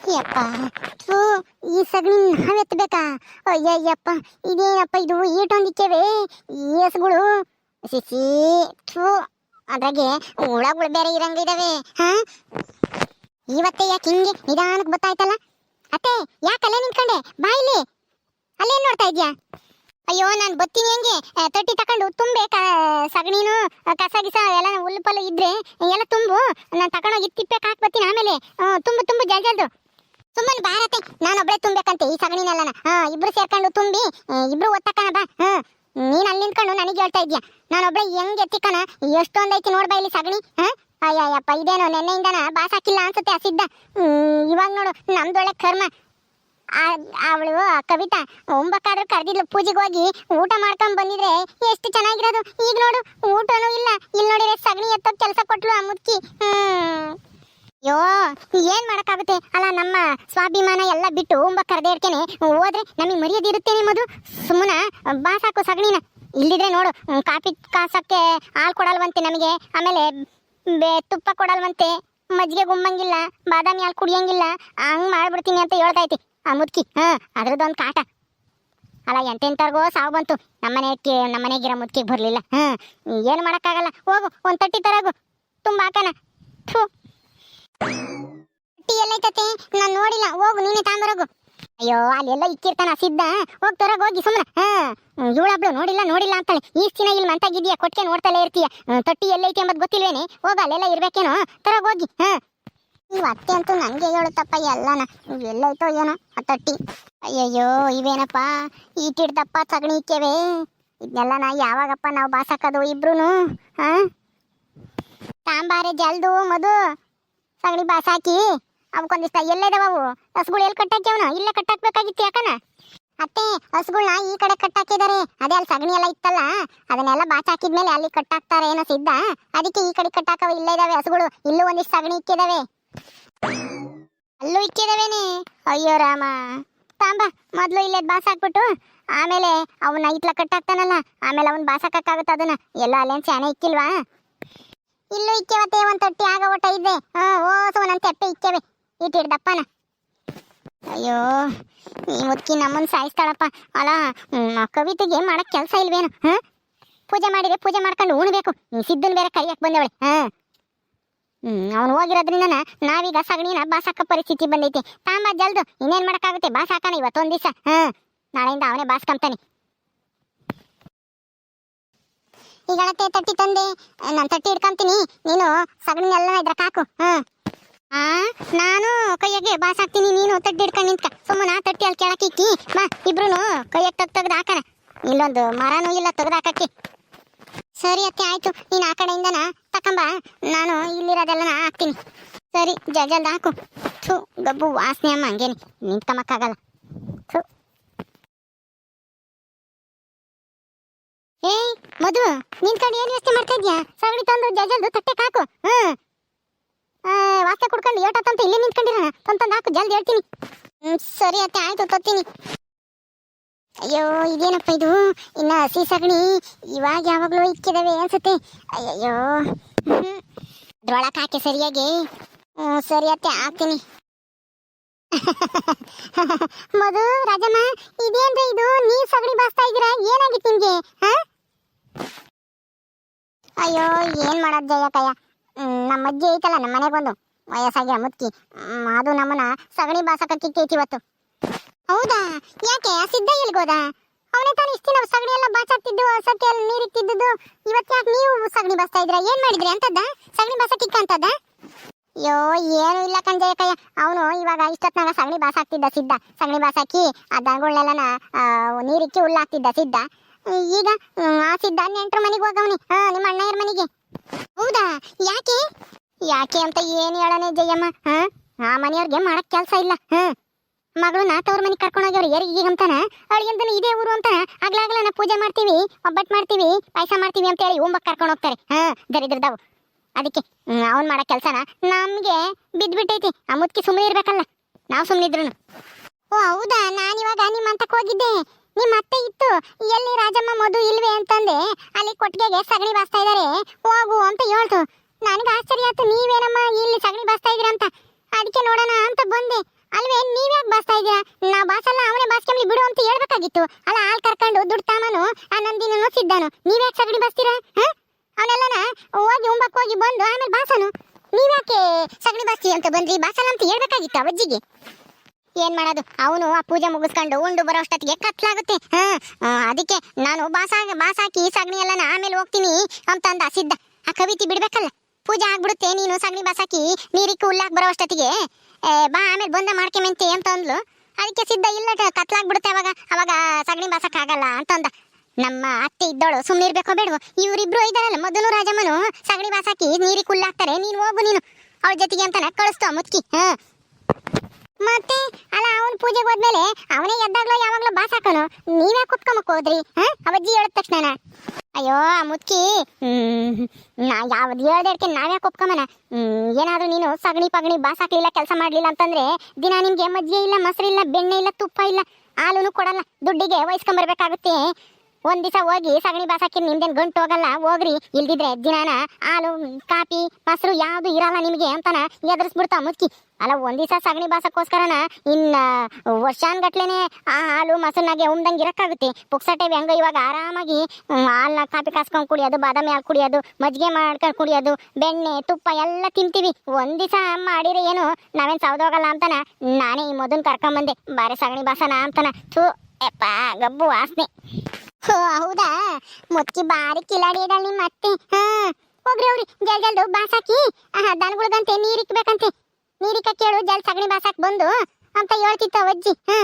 ಯಪ್ಪ ಥೂ, ಈ ಸಗಣಿ ನಾವ್ ಅಯ್ಯಯ್ಯಪ್ಪ, ಇದೇನಪ್ಪ ಇದು? ಈಟೊಂದಿಕ್ಕೇವೆ ಈ ಹಸುಗಳು ಸಿಸಿ, ಥೂ, ಅದ್ರಾಗೆ ಹುಳಗಳು ಬೇರೆ ಇರಂಗ ಇದಾವೆ ಹಾ? ಇವತ್ತೆ ಯಾಕೆ ಹಿಂಗೆ ನಿಧಾನಕ್ಕೆ ಗೊತ್ತಾಯ್ತಲ್ಲ ಅತ್ತೆ ಯಾಕಲ್ಲೇ ನಿಂತ್ಕೊಂಡೆ? ಬಾ ಇಲ್ಲಿ. ಅಲ್ಲೇನ್ ನೋಡ್ತಾ ಇದ್ಯಾ ಅಯ್ಯೋ, ನಾನು ಬತ್ತೀನಿ ಹೆಂಗೆ? ತಟ್ಟಿ ತಕೊಂಡು ತುಂಬೆ ಸಗಣಿನು ಕಸ ಗಿಸ ಎಲ್ಲ ಹುಲ್ಲು ಪಲ್ಲು ಇದ್ರೆ, ಎಲ್ಲ ತುಂಬು. ನಾನು ತಗೊಂಡೋಗಿ ತಿಪ್ಪೆ ಹಾಕಿ ಬರ್ತೀನಿ ಆಮೇಲೆ. ತುಂಬು ತುಂಬು, ಜಲ್, ಜಲ್ದು. ಬಾರತ್ತೆ. ನಾನು ಒಬ್ಳೆ ತುಂಬಬೇಕಂತೆ ಈ ಸಗಣಿನೆಲ್ಲನ. ಹಾ, ಇಬ್ರು ಸೇರ್ಕೊಂಡು ತುಂಬಿ ಇಬ್ರು ಒತ್ತಕನ ಬಾ. ಹಾ, ನೀನ್ ಅಲ್ಲಿ ನಿಂತ್ಕೊಂಡು ನನಗೆ ಹೇಳ್ತಾ ಇದ್ಯಾ? ನಾನು ಹೆಂಗೆ ಹೆಂಗ್ ಎತ್ತಿಕನ ಎಷ್ಟೊಂದ್ ಐತಿ ನೋಡ್ಬಾ ಇಲ್ಲಿ ಸಗಣಿ, ಹಾ? ಅಯ್ಯಯ್ಯಪ್ಪ, ಇದೇನೋ ನೆನ್ನೆಯಿಂದನ ಬಾಸಾಕಿಲ್ಲ ಅನ್ಸುತ್ತೆ ಅಸಿದ್ದ ಇವಾಗ ನೋಡು, ನಮ್ದೊಳ್ಳೆ ಕರ್ಮ. ಅವಳು ಕವಿತಾ, ಒಂಬಕ್ಕಾದ್ರೂ ಕರೆದಿದ್ಲು ಪೂಜೆಗೆ ಹೋಗಿ, ಊಟ ಮಾಡ್ಕೊಂಡ್ ಬಂದಿದ್ರೆ ಎಷ್ಟು ಚೆನ್ನಾಗಿರೋದು. ಈಗ ನೋಡು, ಊಟನೂ ಇಲ್ಲ. ಇಲ್ಲಿ ನೋಡಿದ್ರೆ ಸಗಣಿ ಎತ್ತೋಕ್ ಕೆಲಸ ಕೊಟ್ಲು ಆ ಮುದ್ಕಿ ಹ್ಮ್. ಅಯ್ಯೋ, ಏನ್ ಮಾಡಕ್ಕಾಗುತ್ತೆ? ಅಲ್ಲ, ನಮ್ಮ ಸ್ವಾಭಿಮಾನ ಎಲ್ಲ ಬಿಟ್ಟು ಉಂಬ ಕರೆದೇ ಇರ್ಕೇನೆ ಹೋದ್ರೆ ನಮಗೆ ಮರ್ಯಾದೆ ಇರುತ್ತೆ ನಿಮ್ಮದು ಸುಮ್ಮನ ಬಾಸಾಕು ಸಗಣಿನ. ಇಲ್ಲಿದ್ರೆ ನೋಡು ಕಾಫಿ ಕಾಸಕ್ಕೆ ಹಾಲು ಕೊಡಲ್ವಂತೆ ನಮಗೆ. ಆಮೇಲೆ, ಬೇ, ತುಪ್ಪ ಕೊಡಲ್ವಂತೆ. ಮಜ್ಜಿಗೆ ಗುಮ್ಮಂಗಿಲ್ಲ, ಬಾದಾಮಿ ಹಾಲು ಕುಡಿಯಂಗಿಲ್ಲ. ಹಂಗ್ ಮಾಡ್ಬಿಡ್ತೀನಿ ಅಂತ ಹೇಳ್ತೈತಿ ಆ, ಮುದ್ಕಿ, ಹಾ ಅದ್ರದ್ದೊಂದು ಕಾಟ. ಅಲ್ಲ ಎಂತೆಂಥವ್ರಿಗೋ ಸಾವು ಬಂತು. ನಮ್ಮನೆ ನಮ್ಮನೆಗಿರೋ ಮುದ್ಕಿಗೆ ಬರ್ಲಿಲ್ಲ. ಹ್ಮ್, ಏನು ಮಾಡಕ್ಕಾಗಲ್ಲ. ಹೋಗು, ಒಂದ್ ತಟ್ಟಿ ತರಗು. ತುಂಬ ಹಾಕೋಣ. ಥೂ. ಟೀ ಎಲ್ಲೈತತೆ? ನಾನು ನೋಡಿಲ್ಲ. ಹೋಗು, ನೀನೆ ತಾಂಬರೋಗು ಅಯ್ಯೋ, ಅಲ್ಲೆಲ್ಲ ಇಕ್ಕಿರ್ತಾನ ಸಿದ್ಧ ಹೋಗ್ ತರ ಹೋಗಿ ಸುಮ್ಮನೆ ಹಾ. ಇವಳಬ್ಳು ನೋಡಿಲ್ಲ ನೋಡಿಲ್ಲ ಅಂತಾಳೆ. ಈ ದಿನ ಇಲ್ಲಿ ಮಂತಾಗಿದ್ಯಾ ಕೊಟ್ಕೆ ನೋಡ್ತಲೇ ಇರ್ತೀಯ? ತಟ್ಟಿ ಎಲ್ಲೈತಿ ಎಂಬುದು ಗೊತ್ತಿಲ್ವೇನೆ? ಹೋಗ, ಅಲ್ಲೆಲ್ಲ ಇರ್ಬೇಕೇನೋ? ತರ ಹೋಗಿ. ಹಾ. ನೀ ಅತ್ತೆ ಅಂತೂ ನನಗೆ ಹೇಳುತ್ತಪ್ಪ ಎಲ್ಲನ. ಎಲ್ಲೈತೋ ಏನೋ ಆ ತಟ್ಟಿ. ಅಯ್ಯಯ್ಯೋ, ಇವೇನಪ್ಪ? ಈಟಿಡ್ದಪ್ಪ ಸಗಣಿ ಇಕ್ಕೇವೆ. ಇದನ್ನೆಲ್ಲ ನಾ ಯಾವಾಗಪ್ಪ ನಾವು ಬಾಸಾಕೋದು ಇಬ್ರು ಹಾ. ತಾಂಬಾರೆ ಜಲ್ದು ಮಧು ಸಗಣಿ ಬಾಸಾಕಿ ಅವಕ್ಕೊಂದಿಷ್ಟ ಇದಾವ ಅವು ಹಸುಗಳು ಎಲ್ಲಿ ಕಟ್ಟಾಕ್ಯವನ? ಇಲ್ಲೇ ಕಟ್ಟಾಕ್ಬೇಕಾಗಿತ್ತು ಯಾಕನ? ಅತ್ತೆ ಹಸುಗಳನ್ನ ಈ ಕಡೆ ಕಟ್ಟಾಕಿದ್ದಾರೆ. ಅದೇ ಅಲ್ಲಿ ಸಗಣಿ ಎಲ್ಲ ಇತ್ತಲ್ಲ, ಅದನ್ನೆಲ್ಲ ಬಾಚಾಕಿದ್ಮೇಲೆ ಅಲ್ಲಿ ಕಟ್ಟಾಕ್ತಾರೆ ಏನೋ ಸಿದ್ಧ? ಅದಕ್ಕೆ ಈ ಕಡೆ ಕಟ್ಟಾಕವ, ಇಲ್ಲೇ ಇದಾವೆ ಹಸುಗಳು. ಇಲ್ಲೂ ಒಂದಿಷ್ಟು ಸಗಣಿ ಇಕ್ಕಿದಾವೆ. ಅಲ್ಲೂ ಇಕ್ಕಿದಾವೇನೆ? ಅಯ್ಯೋ ರಾಮ. ತಾಂಬ, ಮೊದ್ಲು ಇಲ್ಲೇ ಬಾಸ್ ಹಾಕ್ಬಿಟ್ಟು, ಆಮೇಲೆ ಅವನ್ನ ಇಟ್ಲ ಕಟ್ಟಾಕ್ತಾನಲ್ಲ, ಆಮೇಲೆ ಅವನ್ ಬಾಸಾಕಾಗತ್ತ ಅದನ್ನ? ಎಲ್ಲ ಅಲ್ಲೇನ್ ಚಾನೆ ಇಕ್ಕಿಲ್ವಾ? ಇಲ್ಲೂ ಇಕ್ಕೇವತ್ತೆ ಒಂದ್ ತೊಟ್ಟಿ ಆಗ ಓಟ ಇದ್ದೆ ಓ ಓಸು ಒಂದೊಂದ್ ಇಕ್ಕೆವೆ. ಇಟ್ಟಿಡ್ದಪ್ಪನ ಅಯ್ಯೋ, ಈ ಮುದ್ಕಿ ನಮ್ಮನ್ ಸಾಯಿಸ್ತಾಳಪ್ಪ. ಅಲ್ಲ ಕವಿತೆಗೆ ಮಾಡಕ್ ಕೆಲ್ಸ ಇಲ್ವೇನು, ಹಾ? ಪೂಜೆ ಮಾಡಿದ್ರೆ ಪೂಜೆ ಮಾಡ್ಕೊಂಡು ಉಣ್ಬೇಕು. ಸಿದ್ದನ್ ಬೇರೆ ಕರಿಯಕ್ ಬಂದವಳೆ, ಹ? ಹ್ಮ್, ಅವ್ನು ಹೋಗಿರೋದ್ರಿಂದ ನಾವೀಗ ಸಗಣಿನ ಬಾಸಾಕ ಪರಿಸ್ಥಿತಿ ಬಂದೈತಿ. ತಾಂಬ ಜಲ್ದು, ಇನ್ನೇನ್ ಮಾಡಕ್ ಆಗುತ್ತೆ ಬಾಸಾಕನ ಇವತ್ತೊಂದ್ ದಿವಸ, ಹ? ನಾಳೆಯಿಂದ ಅವನೇ ಬಾಸ್ಕಂತಾನೆ. ಈಗ ಅಳತೆ ತಟ್ಟಿ ತಂದೆ. ನಾನು ತಟ್ಟಿ ಹಿಡ್ಕೊಂತೀನಿ ನೀನು ಸಗಣಿನೆಲ್ಲ ಇದ್ರಕ್ ಹಾಕು. ಹ್ಮ್. ಆ, ನಾನು ಕೈಯಾಗೆ ಬಾಸ್ ಹಾಕ್ತೀನಿ. ನೀನು ತಟ್ಟಿ ಹಿಡ್ಕೊಂಡು ನಿಂತ್ಕ. ಸುಮ್ಮನ ತಟ್ಟಿ ಅಲ್ಲಿ ಕೆಳಕ್ಕೆ ಇಕ್ಕಿ. ಬಾ ಇಬ್ರು ಕೈಯಾಗ ತಗ್ ತೆಗ್ದು ಹಾಕಣ. ಇಲ್ಲೊಂದು ಮರನೂ ಇಲ್ಲ, ತೆಗ್ದು ಹಾಕಕ್ಕೆ. ಸರಿ ಅತ್ತೆ, ಆಯ್ತು. ನೀನು ಆ ಕಡೆಯಿಂದನ ತಕೊಂಬ. ನಾನು ಇಲ್ಲಿರೋದೆಲ್ಲ ಹಾಕ್ತೀನಿ. ಸರಿ ಜಲ್ ಜಲ್ದ ಹಾಕು. ಥು, ಗಬ್ಬು ವಾಸನೆ ಅಮ್ಮ ಹಂಗೇನೆ. ನಿಂತ್ಕೊಂಬಕ್ಕಾಗಲ್ಲ ಥು. ಏಯ್ ಮಧು, ನಿಂತ್ಕೊಂಡು ಏನ್ ವ್ಯವಸ್ಥೆ ಮಾಡ್ತಾ ಇದ್ಯಾ? ಸಗಣಿ ತಂದು ಜಲ್ ಜಲ್ದು ತಟ್ಟೆ ಹಾಕು. ಹ್ಮ್. ವಾಸ್ತೆ ಕುಡ್ಕೊಂಡು ಏಟತ್ತಂತ ಇಲ್ಲಿ ನಿಂತ್ಕೊಂಡಿರ ತಂತಂದು ಹಾಕು, ಜಲ್ದಿ ಹೇಳ್ತೀನಿ. ಹ್ಮ್, ಸರಿ ಅತ್ತೆ, ಆಯ್ತು ತತ್ತೀನಿ ಅಯ್ಯೋ, ಇದೇನಪ್ಪ ಇದು? ಇನ್ನ ಹಸಿ ಸಗಣಿ ಇವಾಗ ಯಾವಾಗ್ಲೂ ಇಕ್ಕಿದಾವೆ ಅನ್ಸುತ್ತೆ. ಅಯ್ಯಯ್ಯೋ. ಹ್ಮ್. ಹಾಕಿ ಸರಿಯಾಗಿ. ಹ್ಮ್, ಸರಿ ಅತ್ತೆ, ಹಾಕ್ತೀನಿ. ಮಧು ರಾಜಮ್ಮ ಇದೇನ್ರಿ ಇದು? ನೀವ್ ಸಗಣಿ ಬಾಸ್ತಾ ಇದೀರ ಏನಾಗಿತ್ತು ನಿಮ್ಗೆ ಅಯ್ಯೋ ಏನ್ ಮಾಡೋದ್ ಹ್ಮ್, ನಮ್ಮ ಅಜ್ಜಿ ಐತಲ್ಲ ನಮ್ಮ ಮನೆಗೆ ಬಂದು. ವಯಸ್ಸಾಗಿರೋ ಮುತ್ಕಿ. ಅದು ನಮ್ಮನ್ನ ಸಗಣಿ ಬಾಸಕ ಕಿಕ್ಕೈತಿ ಇವತ್ತು. ಹೌದಾ? ಯಾಕೆ? ಸಿದ್ಧ ಎಲ್ಗೋದ ಅವನೇ ತಾನು ಇಷ್ಟು ದಿನ ಸಗಣಿ ಎಲ್ಲ ಬಾಚಾಕ್ತಿದ್ದು ಸಕ್ಕೆ ಎಲ್ಲ ನೀರಿಟ್ಟಿದ್ದು ಇವತ್ತು ಯಾಕೆ ನೀವು ಸಗಣಿ ಬಾಸ್ತಾ ಇದ್ರ ಏನ್ ಮಾಡಿದ್ರಿ ಅಂತದ್ದ? ಸಗಣಿ ಬಾಸ ಕಿಕ್ಕ ಅಂತದ್ದ ಅಯ್ಯೋ, ಏನು ಇಲ್ಲ ಕಂಜಯಕಯ್ಯ ಅವನು ಇವಾಗ ಇಷ್ಟೊತ್ನಾಗ ಸಗಣಿ ಬಾಸ ಹಾಕ್ತಿದ್ದ ಸಿದ್ಧ. ಸಗಣಿ ಬಾಸ ಹಾಕಿ ಆ ದನಗಳನ್ನೆಲ್ಲನ ನೀರಿಕ್ಕಿ ಹುಲ್ಲಾಕ್ತಿದ್ದ ಸಿದ್ಧ. ಈಗ ಆ ಸಿದ್ಧ ನೆಂಟ್ರ ಮನೆಗೆ ಹೋಗವನಿ ಹಾ ನಿಮ್ಮ ಅಣ್ಣಯ್ಯರ ಮನೆಗೆ. ಹೌದಾ? ಯಾಕೆ? ಯಾಕೆ ಅಂತ ಏನು ಹೇಳನೆ ಜಯಮ್ಮ ಹಾ ಆ ಮನೆಯವ್ರಿಗೆ ಮಾಡಕ್ ಕೆಲಸ ಇಲ್ಲ ಹಾ ನಾ ತವ್ರ ಮನೆಗೆ ಕರ್ಕೊಂಡು ಹೋಗ್ಯವ್ರು ಯಾರಿಗೆ ಅಂತಾನ? ಅವಳಿಗೆ ಇದೇ ಊರು ಅಂತಾನ? ನಾ ಪೂಜೆ ಮಾಡ್ತೀವಿ ಒಬ್ಬಟ್ಟು ಮಾಡ್ತೀವಿ, ಪಾಯಸ ಮಾಡ್ತೀವಿ ಅಂತ ಹೇಳಿ ಉಂಬಕ್ ಕರ್ಕೊಂಡು ಹೋಗ್ತಾರೆ ಹಾ ದರಿದ್ರದವು. ಅದಕ್ಕೆ ಅವ್ನ್ ಮಾಡೋ ಕೆಲಸನ ನಮ್ಗೆ ಬಿದ್ದ್ಬಿಟ್ಟೈತಿ ಆ ಮುದ್ಕಿ ಸುಮ್ಮನೆ ಇರ್ಬೇಕಲ್ಲ. ನಾವು ಸುಮ್ಮನಿದ್ರು ಓ, ಹೌದಾ? ನಾನಿವಾಗ ನಿಮ್ಮ ಅಂತಕ್ಕೆ ಹೋಗಿದ್ದೆ. ನಿಮ್ಮ ಅತ್ತೆ ಇತ್ತು. ಎಲ್ಲಿ ರಾಜಮ್ಮ, ಮಧು ಇಲ್ವೇ ಅಂತಂದೆ. ಅಲ್ಲಿ ಕೊಟ್ಟಿಗೆಗೆ ಸಗಣಿ ಬಾಸ್ತಾ ಇದಾರೆ. ಹೋಗು ಅಂತ ಹೇಳ್ತು. ನನಗೆ ಆಶ್ಚರ್ಯ ಆಯ್ತು. ನೀವೇನಮ್ಮ ಇಲ್ಲಿ ಸಗಣಿ ಬಾಸ್ತಾ ಇದ್ದೀರಾ ಅಂತ. ಅದಕ್ಕೆ ನೋಡೋಣ ಅಂತ ಬಂದೆ. ಇದೀರಾ ನಾ ಬಾಸಲ್ಲ, ಅವನೇ ಬಾಸ್ಕೆಂಬ್ಲಿ ಬಿಡು ಅಂತ ಹೇಳ್ಬೇಕಾಗಿತ್ತು. ಅಲ್ಲ, ಹಾಲ್ ಕರ್ಕೊಂಡು ದುಡ್ಡು ತಾಮನು ಆ ನಂದಿನೂ ಸಿದ್ದಾನು. ನೀವ್ಯಾಕೆ ಸಗಣಿ ಬಾಸ್ತೀರಾ? ಅವನೆಲ್ಲನ ಹೋಗಿ ಉಂಬಕ್ ಹೋಗಿ ಬಂದು ಆಮೇಲೆ ಬಾಸನು. ನೀವ್ಯಾಕೆ ಸಗಣಿ ಬಾಸ್ತಿ ಅಂತ ಬಂದ್ರಿ? ಬಾಸಲ್ಲ ಅಂತ ಹೇಳ್ಬೇಕಾಗಿತ್ತು ಅವಜ್ಜಿಗೆ. ಏನ್ ಮಾಡೋದು? ಅವನು ಆ ಪೂಜೆ ಮುಗಿಸ್ಕೊಂಡು ಉಂಡು ಬರೋ ಅಷ್ಟೊತ್ತಿಗೆ ಕತ್ಲಾಗುತ್ತೆ. ಅದಕ್ಕೆ ನಾನು ಬಾಸ, ಬಾಸಾಕಿ ಸಗಣಿ ಎಲ್ಲನ ಆಮೇಲೆ ಹೋಗ್ತೀನಿ ಅಂತಂದ ಸಿದ್ಧ. ಆ ಕವಿತಿ ಬಿಡ್ಬೇಕಲ್ಲ? ಪೂಜೆ ಆಗ್ಬಿಡುತ್ತೆ, ನೀನು ಸಗಣಿ ಬಾಸಾಕಿ ನೀರಿಕ್ಕೆ ಹುಲ್ಲಾಕ್ ಬರೋ ಅಷ್ಟೊತ್ತಿಗೆ. ಬಾ ಆಮೇಲೆ ಬಂದ ಮಾಡ್ಕೆಮೆಂತೆ ಅಂತ ಅಂದ್ಲು. ಅದಕ್ಕೆ ಸಿದ್ಧ ಇಲ್ಲ ಕತ್ಲಾಗ್ಬಿಡುತ್ತೆ ಅವಾಗ. ಅವಾಗ ಸಗಣಿ ಬಾಸಕ್ ಆಗಲ್ಲ ಅಂತ ಅಂದ. ನಮ್ಮ ಅತ್ತೆ ಇದ್ದೋಳು ಸುಮ್ಮನೆ ಇರ್ಬೇಕೋ ಬೇಡವೋ? ಇವರಿಬ್ರು ಇದಾರಲ್ಲ ಮೊದಲು ರಾಜಮ್ಮನು? ಸಗಣಿ ಬಾಸಾಕಿ ನೀರಿ ಕುಲ್ಲಾಕ್ತಾರೆ ನೀನು ಹೋಗು ನೀನು. ಅವಳ ಜೊತೆಗೆ ಅಂತಾನೆ ಕಳಿಸ್ತು ಮುತ್ಕಿ, ಹಾ. ಮತ್ತೆ, ಅಲ್ಲ, ಅವನ್ ಪೂಜೆಗೆ ಹೋದ್ಮೇಲೆ ಅವನೇ ಎದ್ದಾಗ್ಲೋ ಯಾವಾಗ್ಲೋ ಬಾಸ್ ಹಾಕೋನು? ನೀವೇ ಕುತ್ಕೊಂಬಕ್ ಹೋದ್ರಿ, ಹಾ? ಅವಜ್ಜಿ ಹೇಳಿದ ತಕ್ಷಣ ಅಯ್ಯೋ, ಆ ಮುತ್ಕಿ ಯಾವ್ದು ಹೇಳ್ದೇಡ್ಕೆ ನಾವೇ ಹ್ಮ್, ಏನಾದ್ರೂ ನೀನು ಸಗಣಿ ಪಗಣಿ ಬಾಸ್ ಹಾಕ್ಲಿಲ್ಲ, ಕೆಲಸ ಮಾಡ್ಲಿಲ್ಲ ಅಂತಂದ್ರೆ ದಿನ ನಿಮ್ಗೆ ಮಜ್ಜಿಗೆ ಇಲ್ಲ, ಮೊಸರು ಇಲ್ಲ, ಬೆಣ್ಣೆ ಇಲ್ಲ, ತುಪ್ಪ ಇಲ್ಲ, ಹಾಲುನು ಕೊಡಲ್ಲ, ದುಡ್ಡಿಗೆ ವಹಿಸ್ಕೊಂಬರ್ಬೇಕಾಗುತ್ತೆ. ಒಂದ್ ದಿವಸ ಹೋಗಿ ಸಗಣಿ ಬಾಸ್ ಹಾಕಿ ನಿಮ್ದೇನ್ ಗಂಟು ಹೋಗಲ್ಲ, ಹೋಗ್ರಿ. ಇಲ್ದಿದ್ರೆ ದಿನಾನ ಹಾಲು, ಕಾಫಿ, ಮೊಸರು ಯಾವ್ದು ಇರಲ್ಲ ನಿಮ್ಗೆ ಅಂತಾನ ಎದುರಿಸ್ಬಿಡ್ತಾವ ಮುಚ್ಚಿ ಅಲ್ಲ, ಒಂದ್ ದಿವಸ ಸಗಣಿ ಬಾಸಕ್ಕೋಸ್ಕರನ ಇನ್ನ ವರ್ಷಾನ್ಗಟ್ಲೆನೆ ಆ ಹಾಲು ಮೊಸರ್ನಾಗೆ ಉಮ್ದಂಗೆ ಇರಕ್ಕಾಗುತ್ತೆ. ಪುಕ್ಸಟೆ ಹೆಂಗ ಇವಾಗ ಆರಾಮಾಗಿ ಹಾಲ್ನ ಕಾಫಿ ಕಾಸ್ಕೊಂಡ್ ಕುಡಿಯೋದು, ಬಾದಾಮಿ ಹಾಲು ಕುಡಿಯೋದು, ಮಜ್ಜಿಗೆ ಮಾಡ್ಕೊಂಡು ಕುಡಿಯೋದು, ಬೆಣ್ಣೆ, ತುಪ್ಪ ಎಲ್ಲ ತಿಂತೀವಿ. ಒಂದ್ ದಿವಸ ಮಾಡಿದ್ರೆ ಏನು, ನಾವೇನ್ ಸೌದೋಗಲ್ಲ ಅಂತಾನ? ನಾನೇ ಈ ಕರ್ಕೊಂಡ್ ಬಂದೆ ಬಾರೆ ಸಗಣಿ ಬಾಸನ ಅಂತಾನ. ಥೂ, ಎಪ್ಪ, ಗಬ್ಬು ವಾಸನೆ. ಹೌದಾ? ಮುಚ್ಚಿ ಬಾರಿ ಕಿಲಾಡಿ ಇದ್ದಾಳೆ ನಿಮ್ಮ ಹಾ, ಹೋಗ್ರಿ ಹೋಗ್ರಿ. ಜಲ್, ಜಲ್ದು ಬಾಸಾಕಿ. ದನಗಳಿಗಂತೆ ನೀರಿಕ್ಬೇಕಂತೆ ನೀರಿಕ್ಕ ಕೇಳು, ಜಲ್ ಸಗಣಿ ಬಾಸಾಕ್ ಬಂದು. ಅಂತ ಹೇಳ್ತಿತ್ತು ಅಜ್ಜಿ. ಹಾ.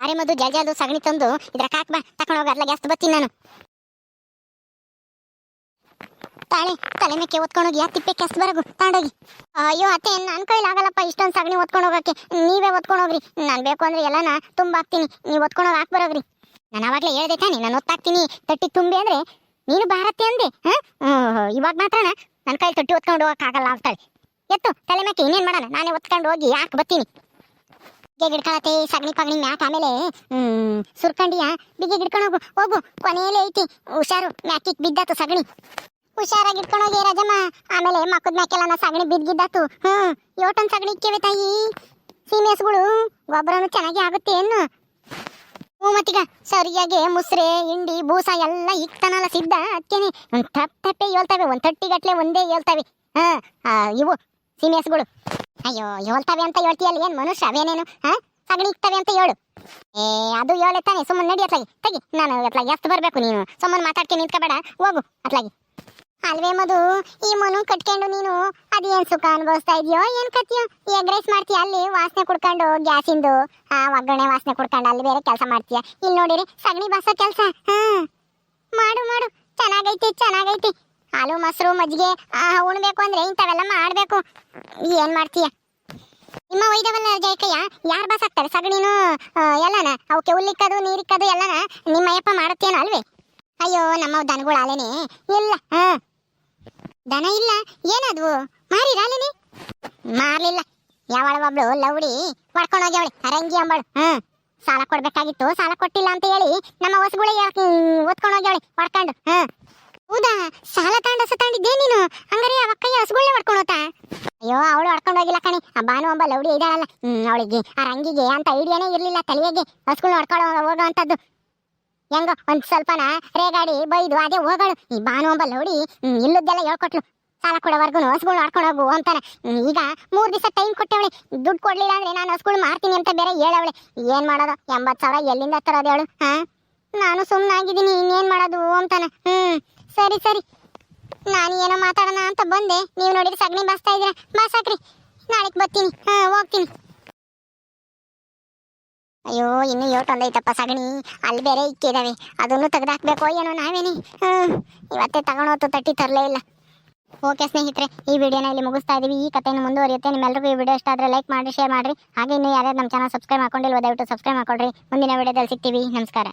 ಅರೆ ಮದು ಜಲ್, ಜಲ್ದು ಸಗಣಿ ತಂದು ಇದ್ರ ಕಾಕ್ ಬಾ. ತಕೊಂಡು ಹೋಗ ಅದ್ಲಾಗ ಗ್ಯಾಸ್ ಬತ್ತೀನಿ ನಾನು. ತಾಳೆ, ತಲೆ ಮೇಕೆ ಒತ್ಕೊಂಡೋಗಿ ಆ ತಿಪ್ಪೆ ಕೆಸ್ಟ್ ಬರಗು. ತಾಂಡೋಗಿ. ಅಯ್ಯೋ, ಅತ್ತೆ ನನ್ನ ಕೈಲಿ ಆಗಲ್ಲಪ್ಪ ಇಷ್ಟೊಂದು ಸಗಣಿ ಒತ್ಕೊಂಡು ಹೋಗಕ್ಕೆ. ನೀವೇ ಒತ್ಕೊಂಡು ಹೋಗ್ರಿ. ನಾನು ಬೇಕು ಅಂದ್ರೆ ಎಲ್ಲಾನ ತುಂಬಾಕ್ತೀನಿ ನೀವು ಒತ್ಕೊಂಡು ಹೋಗಿ ಹಾಕ್ ಬರೋಗ್ರಿ. ನಾನು ಅವಾಗಲೇ ಹೇಳ್ದೆ ತಾನೆ, ನಾನು ಒತ್ತಾಗ್ತೀನಿ, ತಟ್ಟಿ ತುಂಬಿ ಅಂದ್ರೆ ನೀನು ಭಾರತಿ ಅಂದೆ ಇವಾಗ ಮಾತ್ರನ ನನ್ನ ಕೈ ತೊಟ್ಟಿ ಹೊತ್ಕೊಂಡು ಹೋಗಕ್ಕಾಗಲ್ಲ ಅಂತಾಳೆ. ಎತ್ತು, ತಲೆ ಮ್ಯಾಕೆ ಇನ್ನೇನು ಮಾಡೋಣ? ನಾನೇ ಒತ್ಕೊಂಡು ಹೋಗಿ ಯಾಕೆ ಬತ್ತೀನಿ? ಬಿಗೆ ಗಿಡ್ಕೊಳತ್ತೆ, ಸಗಣಿ ಪಗಣಿ ಮ್ಯಾಕ್ ಆಮೇಲೆ ಸುರ್ಕಂಡಿಯ, ಬಿಗೆ ಗಿಡ್ಕೊಂಡು ಹೋಗು ಹೋಗು, ಕೊನೆಯಲ್ಲೇ ಐತಿ. ಹುಷಾರು, ಮ್ಯಾಕಿಗೆ ಬಿದ್ದಾತು ಸಗಣಿ. ಹುಷಾರಾಗಿ ಇಟ್ಕೊಂಡು ಹೋಗಿ ರಾಜಮ್ಮ, ಆಮೇಲೆ ಮಕ್ಕದ ಮ್ಯಾಕೆಲ್ಲ ಸಗಣಿ ಬಿದ್ದಿದ್ದಾತು. ಹ್ಞೂ ಯೋಟನ್ ಸಗಣಿ ಇಕ್ಕೇವೆ ತಾಯಿ. ಸೀಮೆಸ್ಗಳು, ಗೊಬ್ಬರನು ಚೆನ್ನಾಗಿ ಆಗುತ್ತೆ, ಏನು? ಮತ್ತೀಗ ಸರಿಯಾಗಿ ಮುಸ್ರೆ, ಹಿಂಡಿ, ಬೂಸ ಎಲ್ಲ ಇಕ್ತನಲ್ಲ ಸಿದ್ಧ. ಅದಕ್ಕೇನೆ ಒಂದು ತಪ್ಪೆ ತಪ್ಪೆ ಹೇಳ್ತಾವೆ, ಒಂದು ತಟ್ಟಿಗಟ್ಲೆ ಒಂದೇ ಹೇಳ್ತಾವೆ. ಹಾ ಇವು ಸೀನಿಯರ್ಸ್ಗಳು ಅಯ್ಯೋ, ಹೇಳ್ತಾವೆ ಅಂತ ಹೇಳ್ತೀಯಲ್ಲ, ಏನು ಮನುಷ್ಯ, ಅವೇನೇನು, ಹಾ? ಸಗಣಿ ಇಕ್ತವೆ ಅಂತ ಹೇಳು. ಏ, ಅದು ಹೇಳೆ ತಾನೆ, ಸುಮ್ಮನೆ ನಡಿ ಅತ್ಲಾಗಿ. ತೆಗಿ, ನಾನು ಅತ್ಲಾಗಿ ಎಷ್ಟು ಬರಬೇಕು ನೀನು. ಸುಮ್ಮನೆ ಮಾತಾಡ್ಕೆ ನಿಂತ್ಕೋಬೇಡ. ಹೋಗು, ಅತ್ಲಾಗಿ. ಅಲ್ವೇ ಮಧು? ಈ ಮನು ಕಟ್ಕೊಂಡು ನೀನು ಅದೇನ್ ಸುಖ ಅನುಭವಿಸ್ತಾ ಇದೆಯೋ, ಏನ್ ಕತ್ತಿಯೋ ಎಗ್ ರೈಸ್ ಮಾಡ್ತೀಯ ಅಲ್ಲಿ? ವಾಸನೆ ಕುಡ್ಕೊಂಡು ಗ್ಯಾಸಿಂದು, ಆ, ಒಗ್ಗರಣೆ ವಾಸನೆ ಕುಡ್ಕೊಂಡು ಅಲ್ಲಿ ಬೇರೆ ಕೆಲಸ ಮಾಡ್ತೀಯ? ಇಲ್ಲಿ ನೋಡಿರಿ, ಸಗಣಿ ಬಾಸೋ ಕೆಲಸ. ಹಾ. ಮಾಡು ಮಾಡು. ಚೆನ್ನಾಗೈತಿ ಚೆನ್ನಾಗೈತಿ. ಹಾಲು, ಮೊಸರು, ಮಜ್ಜಿಗೆ ಉಣ್ಬೇಕು ಅಂದ್ರೆ ಇಂಥವೆಲ್ಲ ಮಾಡಬೇಕು. ಏನ್ ಮಾಡ್ತೀಯ? ನಿಮ್ಮ ಒಯ್ದವಲ್ಲ ಜಯಕಯ್ಯ? ಯಾರು ಬಾಸ್ ಹಾಕ್ತಾರೆ ಸಗಣಿನು ಎಲ್ಲನ? ಅವಕ್ಕೆ ಹುಲ್ಲಿಕ್ಕದು, ನೀರಿಕ್ಕದು ಎಲ್ಲನ? ನಿಮ್ಮ ಅಯ್ಯಪ್ಪ ಮಾಡುತ್ತೇನೋ ಅಲ್ವೇ? ಅಯ್ಯೋ, ನಮ್ಮ ದನಗಳು ಅಲೇನೆ ಇಲ್ಲ. ಹಾ. ದನ ಇಲ್ಲ ಏನದು ಮಾರಿರಾಲಿನಿ ಮಾರ್ಲಿಲ್ಲ. ಯಾವಳ ಒಬ್ಳು ಲೌಡಿ, ಹೊಡ್ಕೊಂಡು ಹೋಗ್ಯವಳೆ, ಅರಂಗಿ ಅಂಬಳು. ಹ್ಮ್. ಸಾಲ ಕೊಡ್ಬೇಕಾಗಿತ್ತು, ಸಾಲ ಕೊಟ್ಟಿಲ್ಲ ಅಂತ ಹೇಳಿ ನಮ್ಮ ಹೊಸಗುಳಿ ಓದ್ಕೊಂಡು ಹೋಗ್ಯವಳೆ, ಹೊಡ್ಕೊಂಡು. ಹ್ಮ್. ಹೌದಾ? ಸಾಲ ತಾಂಡ ಸತಾಂಡಿದ್ದೆ ನೀನು? ಹಂಗಾರೆ ಆ ಅಕ್ಕಯ್ಯ ಹಸುಗಳನ್ನ ಹೊಡ್ಕೊಂಡು ಹೋತಾ? ಅಯ್ಯೋ, ಅವಳು ಹೊಡ್ಕೊಂಡು ಹೋಗಿಲ್ಲ ಕಣಿ. ಆ ಬಾನು ಒಬ್ಬ ಲೌಡಿ ಇದ್ದಾಳಲ್ಲ ಹ್ಮ್, ಅವಳಿಗೆ, ಆ ರಂಗಿಗೆ ಅಂತ ಐಡಿಯಾನೇ ಇರ್ಲಿಲ್ಲ ತಲೆಗೆ. ಹಸುಗಳನ್ನ ಹೊಡ್ಕೊಳ್ಳೋ ಹೋಗೋ ಅಂತದ್ದು. ಹೆಂಗೋ ಒಂದ್ ಸ್ವಲ್ಪನ ರೇಗಾಡಿ ಬೈದು ಅದೇ ಹೋಗಳು. ಈ ಭಾನು ಲೋಡಿ ಹ್ಮ್, ಇಲ್ಲದ್ದೆಲ್ಲ ಹೇಳ್ಕೊಟ್ಲು. ಸಾಲ ಕೊಡೋವರೆಗೂ ಹಸುಗಳು ಆಡ್ಕೊಂಡು ಹೋಗು ಅಂತಾನೆ. ಈಗ ಮೂರ್ ದಿವಸ ಟೈಮ್ ಕೊಟ್ಟವಳೆ. ದುಡ್ಡು ಕೊಡ್ಲಿಲ್ಲ ಅಂದ್ರೆ ನಾನು ಹಸುಗಳು ಮಾರ್ತೀನಿ ಅಂತ ಬೇರೆ ಹೇಳವಳೆ. ಏನ್ ಮಾಡೋದು? ಎಂಬತ್ ಸಾವಿರ ಎಲ್ಲಿಂದ ತರೋದು ಹೇಳು ಹಾ? ನಾನು ಸುಮ್ಮನಾಗಿದ್ದೀನಿ ಇನ್ನೇನ್ ಮಾಡೋದು ಅಂತಾನೆ. ಹ್ಮ್ ಸರಿ ಸರಿ. ನಾನು ಏನೋ ಮಾತಾಡೋಣ ಅಂತ ಬಂದೆ. ನೀವು ನೋಡಿದ್ರೆ ಸಗಣಿ ಬಾಸ್ತಾ ಇದ್ದೀರಾ? ಬಾಸಾಕ್ರಿ ನಾಳೆಗೆ ಬರ್ತೀನಿ. ಹಾ ಹೋಗ್ತೀನಿ. ಅಯ್ಯೋ, ಇನ್ನು ಏಟ್ ಒಂದೈತಪ್ಪ ಸಗಣಿ. ಅಲ್ಲಿ ಬೇರೆ ಇಕ್ಕಿದಾವೆ ಅದನ್ನು ತೆಗೆದಾಕ್ಬೇಕೋ. ಏನೋ ನಾವೇನಿ? ಇವತ್ತೇ ತಗೊಳೋತು ತಟ್ಟಿ ತರಲೇ ಇಲ್ಲ. ಓಕೆ ಸ್ನೇಹಿತರೆ, ಈ ವಿಡಿಯೋನ ಇಲ್ಲಿ ಮುಗಿಸ್ತಾ ಇದೀವಿ. ಈ ಕಥೆಯನ್ನು ಮುಂದುವರಿಯುತ್ತೆ. ನಿಮ್ಮೆಲ್ಲರಿಗೂ ಈ ವಿಡಿಯೋ ಇಷ್ಟ ಆದರೆ ಲೈಕ್ ಮಾಡಿ ಶೇರ್ ಮಾಡಿರಿ. ಹಾಗೆ ಇನ್ನು ಯಾರ್ಯಾರು ನಮ್ಮ ಚಾನಲ್ ಸಬ್ಸ್ಕ್ರೈಬ್ ಮಾಡ್ಕೊಂಡಿಲ್ವೋ ದಯವಿಟ್ಟು ಸಬ್ಸ್ಕ್ರೈಬ್ ಮಾಡ್ಕೊಳ್ರಿ. ಮುಂದಿನ ವಿಡಿಯೋದಲ್ಲಿ ಸಿಗ್ತೀವಿ. ನಮಸ್ಕಾರ.